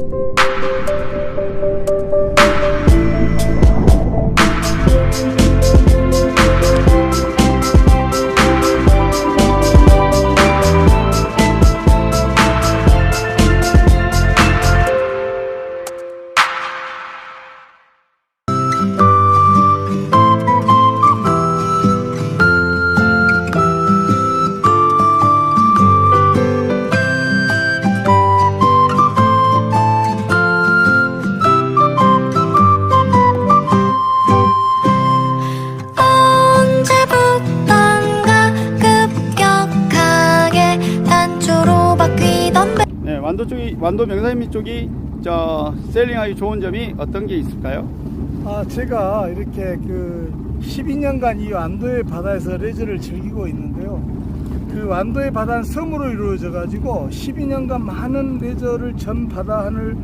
언제 완도 쪽이 완도 명사미 쪽이 저 셀링하기 좋은 점이 어떤 게 있을까요? 아, 제가 이렇게 그 12년간 이 완도의 바다에서 레저를 즐기고 있는데요. 그 완도의 바다는 섬으로 이루어져 가지고 12년간 많은 레저를 전 바다 하늘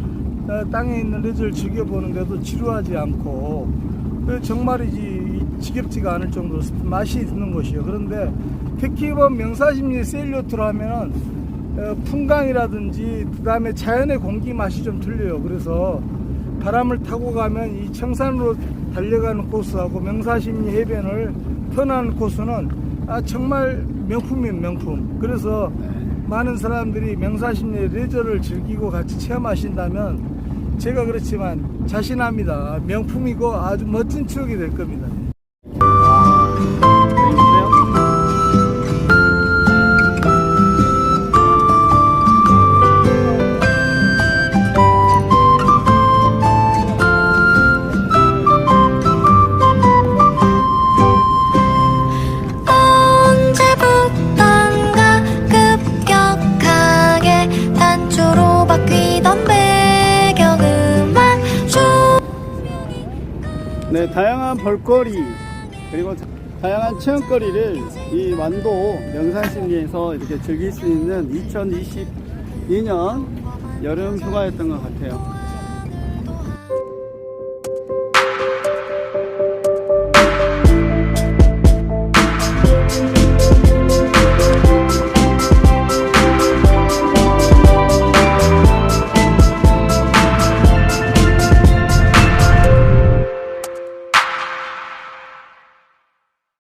어, 땅에 있는 레저를 즐겨보는데도 지루하지 않고 그 정말이지 지겹지가 않을 정도로 맛이 있는 곳이요. 그런데 특히 뭐 명사심리 세일요트로 하면은 어, 풍광이라든지 그다음에 자연의 공기 맛이 좀 틀려요. 그래서 바람을 타고 가면 이 청산으로 달려가는 코스하고 명사심리 해변을 편한 코스는 아, 정말 명품이에요 명품. 그래서 많은 사람들이 명사심리 레저를 즐기고 같이 체험하신다면 제가 그렇지만 자신합니다. 명품이고 아주 멋진 추억이 될 겁니다 네, 다양한 볼거리 그리고 자- 다양한 체험거리를 이 완도 명산심리에서 이렇게 즐길 수 있는 2022년 여름 휴가였던 것 같아요.